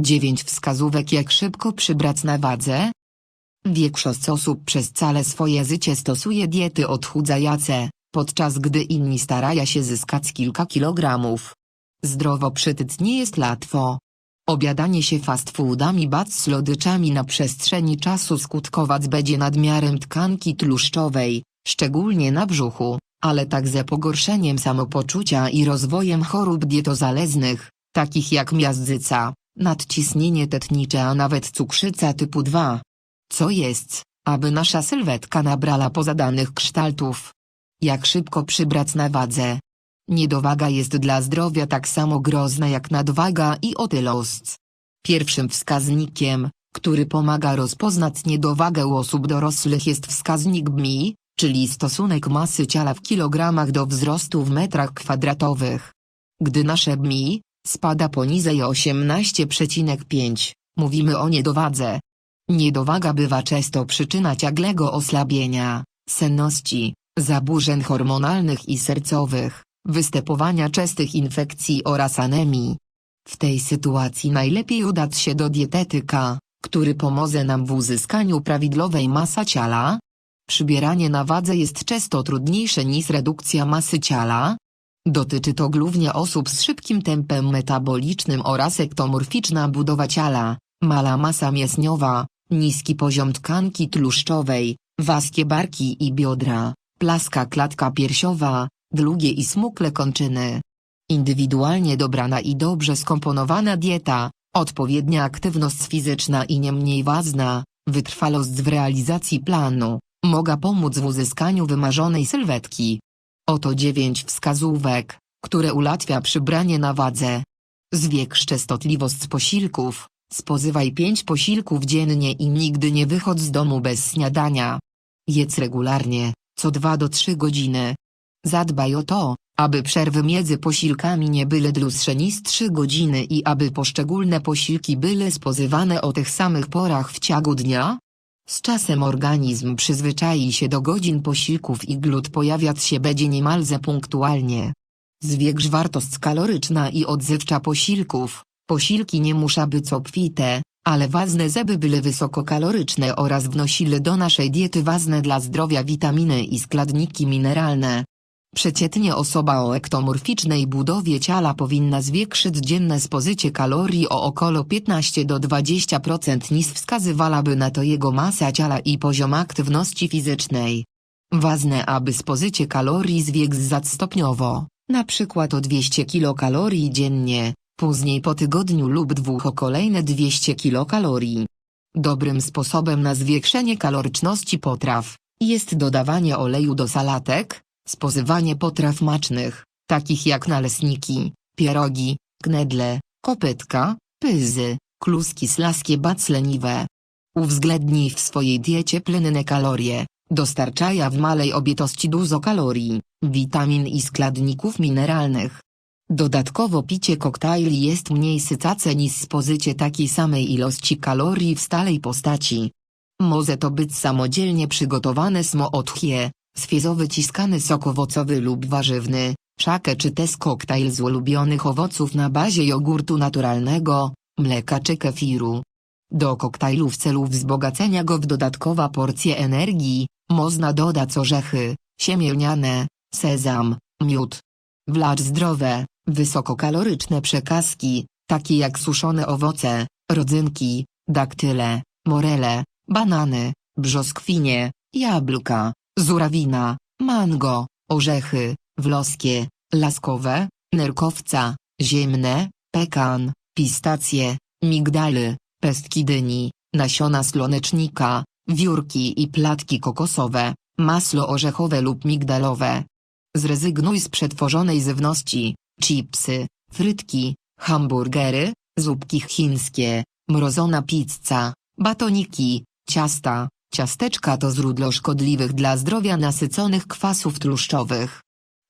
9 wskazówek jak szybko przybrać na wadze. Większość osób przez całe swoje życie stosuje diety odchudzające, podczas gdy inni starają się zyskać kilka kilogramów. Zdrowo przytyć nie jest łatwo. Obiadanie się fast foodami bądź słodyczami na przestrzeni czasu skutkować będzie nadmiarem tkanki tłuszczowej, szczególnie na brzuchu, ale także pogorszeniem samopoczucia i rozwojem chorób dietozależnych, takich jak miażdżyca, nadciśnienie tetnicze a nawet cukrzyca typu 2. Co jest, aby nasza sylwetka nabrała pozadanych kształtów? Jak szybko przybrać na wadze? Niedowaga jest dla zdrowia tak samo groźna jak nadwaga i otyłość. Pierwszym wskaźnikiem, który pomaga rozpoznać niedowagę u osób dorosłych jest wskaźnik BMI, czyli stosunek masy ciała w kilogramach do wzrostu w metrach kwadratowych. Gdy nasze BMI spada poniżej 18,5, mówimy o niedowadze. Niedowaga bywa często przyczyna ciągłego osłabienia, senności, zaburzeń hormonalnych i sercowych, występowania częstych infekcji oraz anemii. W tej sytuacji najlepiej udać się do dietetyka, który pomoże nam w uzyskaniu prawidłowej masy ciała. Przybieranie na wadze jest często trudniejsze niż redukcja masy ciała. Dotyczy to głównie osób z szybkim tempem metabolicznym oraz ektomorficzna budowa ciała, mala masa mięśniowa, niski poziom tkanki tłuszczowej, wąskie barki i biodra, plaska klatka piersiowa, długie i smukle kończyny. Indywidualnie dobrana i dobrze skomponowana dieta, odpowiednia aktywność fizyczna i nie mniej ważna, wytrwalość w realizacji planu, mogą pomóc w uzyskaniu wymarzonej sylwetki. Oto 9 wskazówek, które ułatwia przybranie na wadze. Zwiększ częstotliwość posiłków, spożywaj 5 posiłków dziennie i nigdy nie wychodź z domu bez śniadania. Jedz regularnie, co 2 do 3 godziny. Zadbaj o to, aby przerwy między posiłkami nie były dłuższe niż 3 godziny i aby poszczególne posiłki były spożywane o tych samych porach w ciągu dnia. Z czasem organizm przyzwyczai się do godzin posiłków i glut pojawiać się będzie niemalże punktualnie. Zwiększ wartość kaloryczna i odzywcza posiłków. Posiłki nie muszą być obfite, ale ważne żeby były wysokokaloryczne oraz wnosili do naszej diety ważne dla zdrowia witaminy i składniki mineralne. Przeciętnie osoba o ektomorficznej budowie ciała powinna zwiększyć dzienne spożycie kalorii o około 15 do 20% niż wskazywałaby na to jego masa ciała i poziom aktywności fizycznej. Ważne aby spożycie kalorii zwiększać stopniowo, na przykład o 200 kilokalorii dziennie, później po tygodniu lub dwóch o kolejne 200 kilokalorii. Dobrym sposobem na zwiększenie kaloryczności potraw jest dodawanie oleju do salatek, spożywanie potraw macznych, takich jak naleśniki, pierogi, knedle, kopytka, pyzy, kluski slaskie bądź leniwe. Uwzględnij w swojej diecie plynne kalorie, dostarczaja w malej objętości dużo kalorii, witamin i składników mineralnych. Dodatkowo picie koktajli jest mniej sycace niż spożycie takiej samej ilości kalorii w stałej postaci. Może to być samodzielnie przygotowane smo odchie, sfiezo wyciskany sok owocowy lub warzywny, szakę czy też koktajl z ulubionych owoców na bazie jogurtu naturalnego, mleka czy kefiru. Do koktajlu w celu wzbogacenia go w dodatkowa porcje energii, można dodać orzechy, siemielniane, sezam, miód. Wlacz zdrowe, wysokokaloryczne przekazki, takie jak suszone owoce, rodzynki, daktyle, morele, banany, brzoskwinie, jabłka, zurawina, mango, orzechy, wloskie, laskowe, nerkowca, ziemne, pekan, pistacje, migdaly, pestki dyni, nasiona słonecznika, wiórki i platki kokosowe, masło orzechowe lub migdalowe. Zrezygnuj z przetworzonej żywności, chipsy, frytki, hamburgery, zupki chińskie, mrozona pizza, batoniki, ciasta, ciasteczka to źródło szkodliwych dla zdrowia nasyconych kwasów tłuszczowych.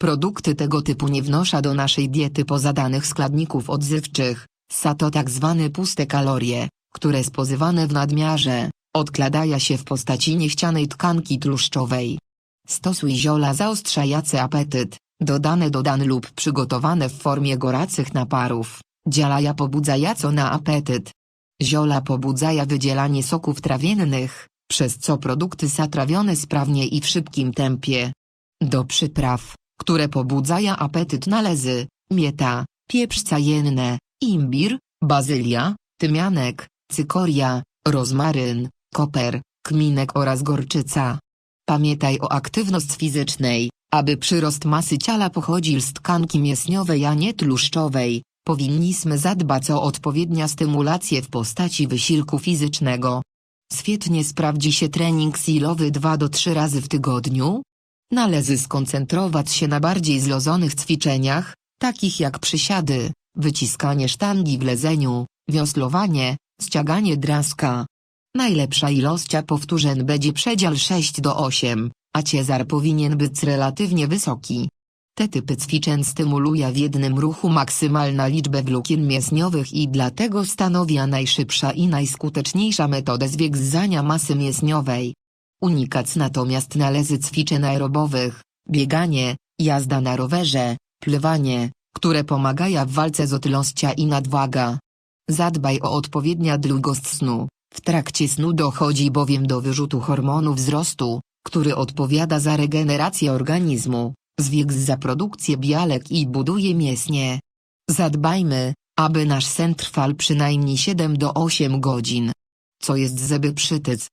Produkty tego typu nie wnosza do naszej diety poza danych składników odzywczych, sa to tak zwane puste kalorie, które spożywane w nadmiarze, odkladają się w postaci niechcianej tkanki tłuszczowej. Stosuj ziola zaostrzające apetyt, dodane do dan lub przygotowane w formie gorących naparów, działają pobudzająco na apetyt, Ziola pobudzają wydzielanie soków trawiennych, przez co produkty są trawione sprawnie i w szybkim tempie. Do przypraw, które pobudzają apetyt należy mieta, pieprz cajenne, imbir, bazylia, tymianek, cykoria, rozmaryn, koper, kminek oraz gorczyca. Pamiętaj o aktywności fizycznej, aby przyrost masy ciała pochodził z tkanki mięśniowej a nie tłuszczowej. Powinniśmy zadbać o odpowiednia stymulację w postaci wysiłku fizycznego. Świetnie sprawdzi się trening silowy 2 do 3 razy w tygodniu. Należy skoncentrować się na bardziej zlożonych ćwiczeniach, takich jak przysiady, wyciskanie sztangi w lezeniu, wioslowanie, ściąganie draska. Najlepsza ilość powtórzeń będzie przedział 6 do 8, a ciężar powinien być relatywnie wysoki. Te typy ćwiczeń stymuluje w jednym ruchu maksymalna liczbę włókien mięśniowych i dlatego stanowi najszybsza i najskuteczniejsza metoda zwiększania masy mięśniowej. Unikać natomiast należy ćwiczeń aerobowych, bieganie, jazda na rowerze, pływanie, które pomagają w walce z otyłością i nadwaga. Zadbaj o odpowiednia długość snu. W trakcie snu dochodzi bowiem do wyrzutu hormonu wzrostu, który odpowiada za regenerację organizmu, zwiększa produkcję białek i buduje mięśnie. Zadbajmy, aby nasz sen trwał przynajmniej 7 do 8 godzin. Co jest żeby przytyc?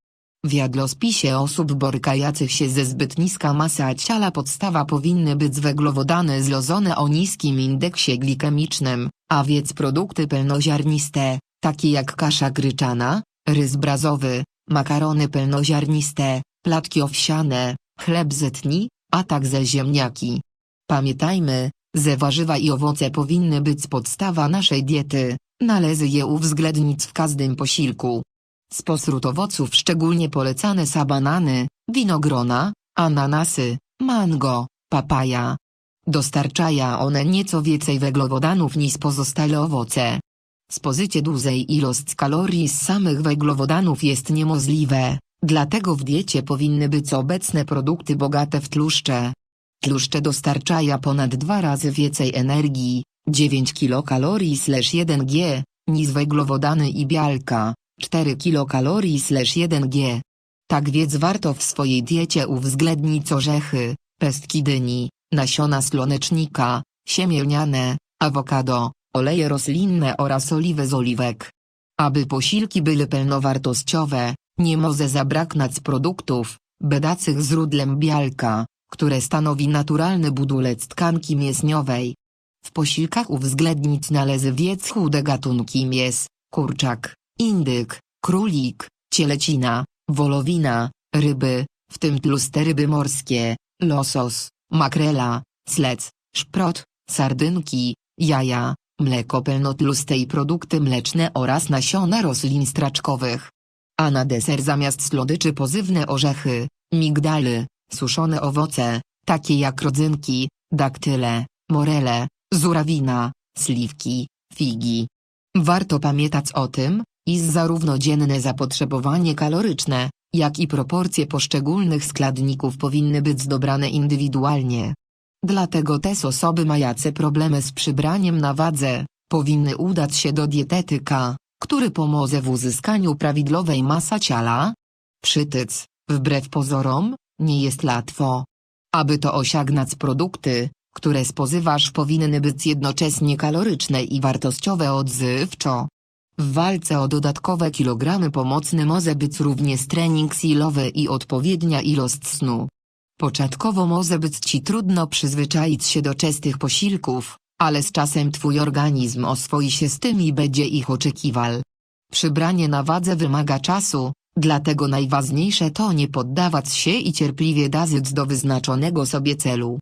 W jadłospisie osób borykających się ze zbyt niska masa ciała podstawa powinny być węglowodany zlozone o niskim indeksie glikemicznym, a więc produkty pełnoziarniste, takie jak kasza gryczana, ryż brazowy, makarony pełnoziarniste, platki owsiane, chleb zetni, a także ziemniaki. Pamiętajmy, że warzywa i owoce powinny być podstawa naszej diety, należy je uwzględnić w każdym posiłku. Spośród owoców szczególnie polecane są banany, winogrona, ananasy, mango, papaja. Dostarczają one nieco więcej węglowodanów niż pozostałe owoce. Spożycie dużej ilości kalorii z samych węglowodanów jest niemożliwe, dlatego w diecie powinny być obecne produkty bogate w tłuszcze. Tłuszcze dostarczają ponad dwa razy więcej energii, 9 kilokalorii 1 g, niż węglowodany i białka, 4 kilokalorii 1 g. Tak więc warto w swojej diecie uwzględnić orzechy, pestki dyni, nasiona słonecznika, siemię lniane, awokado, oleje roślinne oraz oliwy z oliwek. Aby posiłki były pełnowartościowe, nie może zabraknąć produktów, będących źródłem białka, które stanowi naturalny budulec tkanki mięśniowej. W posiłkach uwzględnić należy wiec chude gatunki mięs, kurczak, indyk, królik, cielecina, wolowina, ryby, w tym tłuste ryby morskie, losos, makrela, slec, szprot, sardynki, jaja, mleko pełnotłuste i produkty mleczne oraz nasiona roślin straczkowych. A na deser zamiast słodyczy pozywne orzechy, migdaly, suszone owoce, takie jak rodzynki, daktyle, morele, zurawina, sliwki, figi. Warto pamiętać o tym, iż zarówno dzienne zapotrzebowanie kaloryczne, jak i proporcje poszczególnych składników powinny być dobrane indywidualnie. Dlatego te osoby mające problemy z przybraniem na wadze, powinny udać się do dietetyka, który pomoże w uzyskaniu prawidłowej masy ciała. Przytyc, wbrew pozorom, nie jest łatwo. Aby to osiągnąć produkty, które spożywasz powinny być jednocześnie kaloryczne i wartościowe odzywczo. W walce o dodatkowe kilogramy pomocny może być również trening silowy i odpowiednia ilość snu. Początkowo może być Ci trudno przyzwyczaić się do częstych posiłków, ale z czasem Twój organizm oswoi się z tym i będzie ich oczekiwał. Przybranie na wadze wymaga czasu, dlatego najważniejsze to nie poddawać się i cierpliwie dążyć do wyznaczonego sobie celu.